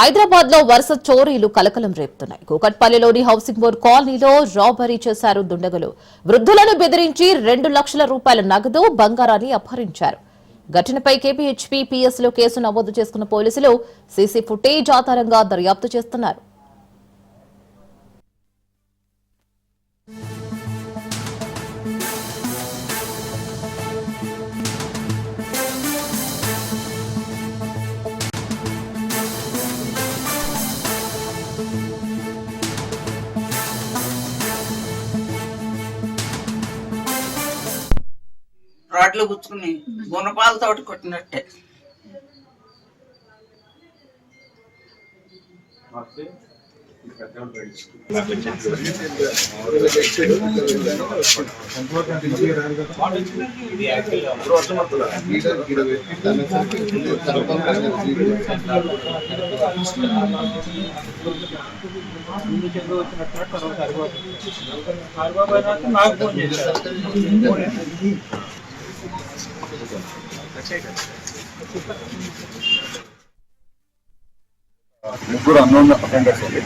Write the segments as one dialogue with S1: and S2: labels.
S1: హైదరాబాద్లో వరుస చోరీలు కలకలం రేపుతున్నాయి. కూకట్పల్లిలోని హౌసింగ్ బోర్డ్ కాలనీలో రాబరీ చేశారు దుండగులు. వృద్ధులను బెదిరించి రెండు లక్షల రూపాయల నగదు బంగారాన్ని అపహరించారు. ఘటనపై కేపీహెచ్పీ పిఎస్లో కేసు నమోదు చేసుకున్న పోలీసులు సీసీ ఫుటేజ్ ఆధారంగా దర్యాప్తు చేస్తున్నారు.
S2: రాడ్లు గుచ్చుకుని గుణపాలతోటి కొట్టినట్టే.
S3: నాకు ఫోన్ చేశారు
S4: ముగ్గురు అన్నోన్ అఫెండర్స్ అండి.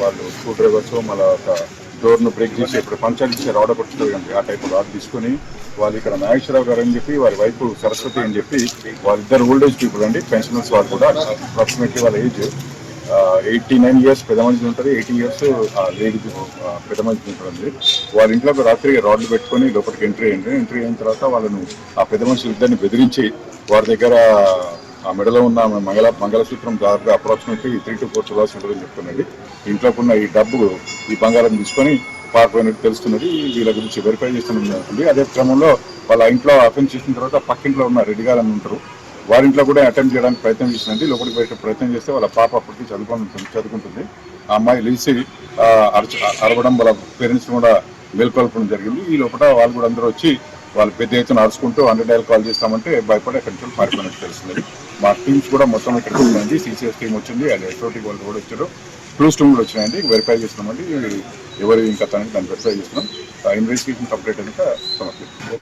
S4: వాళ్ళు స్క్రూ డ్రైవర్స్ మళ్ళీ ఒక డోర్ను బ్రేక్ చేసి ఇప్పుడు పంచాయతీ చేసి రాడ పట్టుతుంది ఆ టైప్ రాడ్ తీసుకొని వాళ్ళు ఇక్కడ నాగేశ్వరరావు గారు అని చెప్పి వారి వైపు సరస్వతి అని చెప్పి వాళ్ళిద్దరు ఓల్డ్ ఏజ్ పీపుల్ అండి పెన్షనర్స్ వాళ్ళు కూడా అప్రాక్సిమేట్లీ వాళ్ళ ఏజ్ ఎయిటీ నైన్ ఇయర్స్ పెద్ద మనిషి ఉంటారు ఎయిటీ ఇయర్స్ లేడీ పెద్ద మనిషి ఉంటుంది వాళ్ళ ఇంట్లో రాత్రి రాడ్లు పెట్టుకొని లోపలికి ఎంట్రీ అయ్యింది ఎంట్రీ అయిన తర్వాత వాళ్ళను ఆ పెద్ద మనుషులు ఇద్దరిని బెదిరించి వారి దగ్గర ఆ మెడలో ఉన్న మంగళ మంగళసూత్రం దాదాపు అప్రాక్సిమేట్లీ త్రీ టు ఫోర్ తులాస్ ఉంటుందని చెప్తున్నది. ఇంట్లోకి ఉన్న ఈ డబ్బు ఈ బంగారం తీసుకొని పారిపోయినట్టు తెలుస్తున్నది. వీళ్ళ గురించి వెరిఫై చేస్తున్నది. అదే క్రమంలో వాళ్ళ ఇంట్లో అఫెన్స్ చేసిన తర్వాత పక్కింట్లో ఉన్న రెడ్డి గారు అని ఉంటారు. వారింట్లో కూడా అటెంప్ట్ చేయడానికి ప్రయత్నం చేసినది లోపలికి బయట ప్రయత్నం చేస్తే వాళ్ళ పాప అప్పటికి చదువుకుంటుంది చదువుకుంటుంది. ఆ అమ్మాయి లేచి అరచ అరవడం వాళ్ళ పేరెంట్స్ కూడా మేల్కొల్పడం జరిగింది. ఈ లోపల వాళ్ళు కూడా అందరూ వచ్చి వాళ్ళు పెద్ద ఎత్తున అరుచుకుంటూ హండ్రెడ్ డైల్ కాల్ చేస్తామంటే భయపడి అక్కడి నుంచి పారిపోయినట్టు తెలుస్తుంది. మా టీమ్స్ కూడా మొత్తం ఇక్కడ వచ్చిందండి సిసిఎస్ టీం వచ్చింది. అది ఎస్ఓటీ వాళ్ళు కూడా వచ్చారు. క్లూస్ టీమ్ కూడా వచ్చినాయండి. వెరిఫై చేస్తున్నామండి. ఎవరు ఇంకా తనకి దాన్ని వెరిఫై చేస్తున్నాం. ఇన్వెస్టిగేషన్ కంప్లీట్ అయినాక సమర్పిస్తాం.